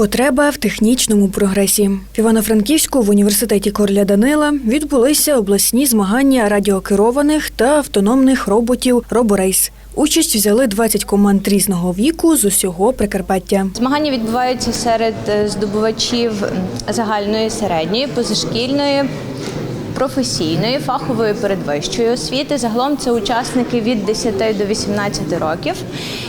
Потреба в технічному прогресі. В Івано-Франківську в університеті Короля Данила відбулися обласні змагання радіокерованих та автономних роботів Роборейс. Участь взяли 20 команд різного віку з усього Прикарпаття. Змагання відбуваються серед е, здобувачів загальної, середньої, позашкільної, професійної, фахової передвищої освіти. Загалом це учасники від 10 до 18 років.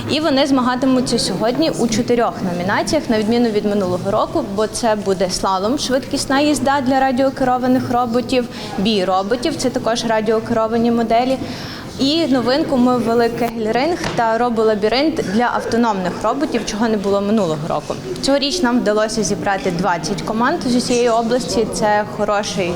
І вони змагатимуться сьогодні у чотирьох номінаціях, на відміну від минулого року, бо це буде слалом, швидкісна їзда для радіокерованих роботів, бій роботів, це також радіокеровані моделі. І новинку ми ввели кегельринг та роболабіринт для автономних роботів, чого не було минулого року. Цьогоріч нам вдалося зібрати 20 команд з усієї області. Це хороший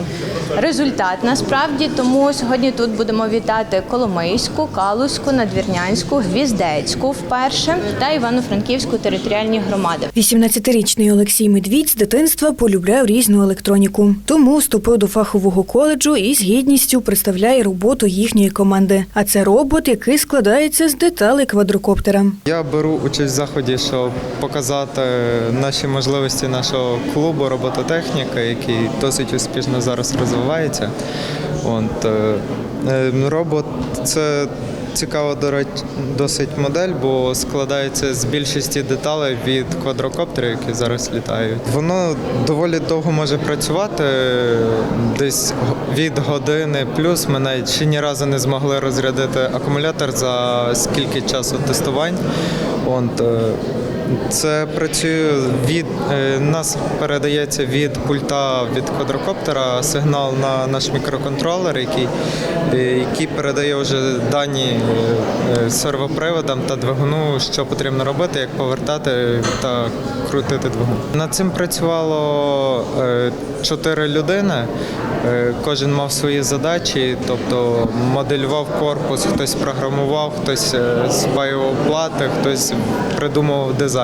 результат насправді. Тому сьогодні тут будемо вітати Коломийську, Калузьку, Надвірнянську, Гвіздецьку вперше та Івано-Франківську територіальні громади. 18-річний Олексій Медвідь з дитинства полюбляв різну електроніку. Тому вступив до фахового коледжу і з гідністю представляє роботу їхньої команди. А це робот, який складається з деталей квадрокоптера. Я беру участь в заході, щоб показати наші можливості нашого клубу робототехніка, який досить успішно зараз розвивається. От, е, е, робот це цікава до досить модель, бо складається з більшості деталей від квадрокоптерів, які зараз літають. Воно доволі довго може працювати, десь від години плюс. Ми навіть ще ні разу не змогли розрядити акумулятор за скільки часу тестувань. От, е, це працює від е, нас передається від пульта від квадрокоптера сигнал на наш мікроконтролер, який, е, який передає вже дані е, сервоприводам та двигуну, що потрібно робити, як повертати та крутити двигун. Над цим працювало чотири людини. Кожен мав свої задачі, тобто моделював корпус, хтось програмував, хтось спаював плати, хтось придумував дизайн.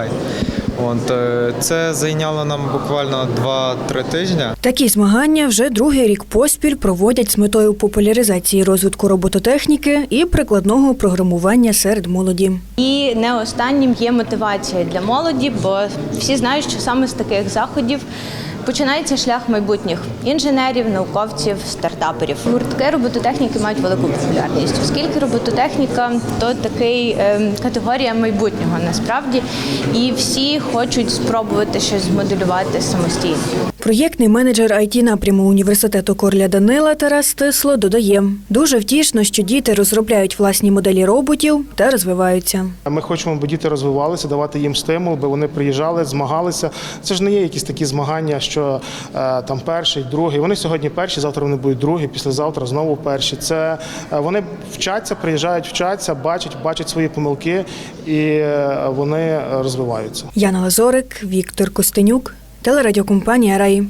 От, е, це зайняло нам буквально 2-3 тижні. Такі змагання вже другий рік поспіль проводять з метою популяризації розвитку робототехніки і прикладного програмування серед молоді. І не останнім є мотивація для молоді, бо всі знають, що саме з таких заходів починається шлях майбутніх інженерів, науковців, стартаперів. Гуртки робототехніки мають велику популярність, оскільки робототехніка то такий ем, категорія майбутнього насправді, і всі хочуть спробувати щось змоделювати самостійно. Проєктний менеджер it напряму університету Короля Данила Тарас Тисло додає: дуже втішно, що діти розробляють власні моделі роботів та розвиваються. Ми хочемо, аби діти розвивалися, давати їм стимул, аби вони приїжджали, змагалися. Це ж не є якісь такі змагання, що е, там перший, другий. Вони сьогодні перші, завтра вони будуть другі, післязавтра знову перші. Це е, вони вчаться, приїжджають, вчаться, бачать, бачать свої помилки і е, вони розвиваються. Яна Лазорик, Віктор Костенюк, телерадіокомпанія Раї.